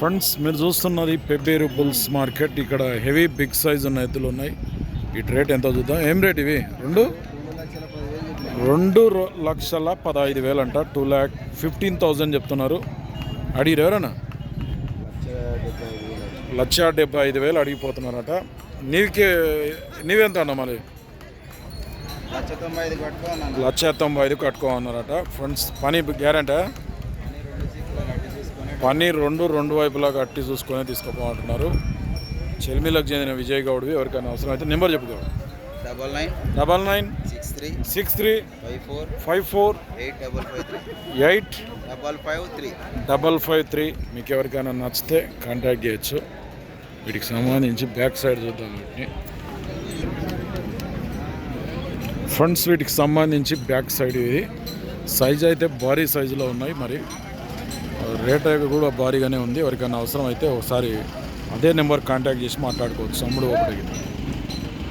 Friends మీరు చూస్తున్నది Pebbair bulls market. ఇక్కడ హెవీ బిగ్ సైజ్ ఉన్న ఎద్దులు ఉన్నాయి. వీటి రేట్ ఎంత చూద్దాం? ఏం రేట్ ఇవి? రెండు? రెండు లక్షల పదహైదు వేలు అంట. టూ ల్యాక్ ఫిఫ్టీన్ థౌజండ్ చెప్తున్నారు. అడిగిరు ఎవరన్నా? లక్ష డెబ్బై ఐదు వేలు అడిగిపోతున్నారట. నీకే నీవెంత అన్న మరి? లక్ష తొంభై ఐదు ఐదు కట్టుకోమన్నారట ఫ్రెండ్స్ పని గ్యారంటీ? పన్నీర్ రెండు రెండు వైపులా కట్టి చూసుకొని తీసుకుపోమంటున్నారు. చెల్మిలకు చెందిన విజయ్ గౌడ్వి ఎవరికైనా అవసరం అయితే నెంబర్ చెప్పు Goud double nine double nine six three six three five four five four eight double five three eight double five three double five three. మీకు ఎవరికైనా నచ్చితే కాంటాక్ట్ చేయొచ్చు. వీటికి సంబంధించి బ్యాక్ సైడ్ చూద్దాం వీటిని. ఫ్రంట్స్ వీటికి సంబంధించి బ్యాక్ సైడ్ ఇది. సైజ్ అయితే భారీ సైజులో ఉన్నాయి. మరి రేట్ కూడా భారీగానే ఉంది. ఎవరికైనా అవసరం అయితే ఒకసారి అదే నెంబర్ కాంటాక్ట్ చేసి మాట్లాడుకోవచ్చు. సమ్ముడు ఒకటి.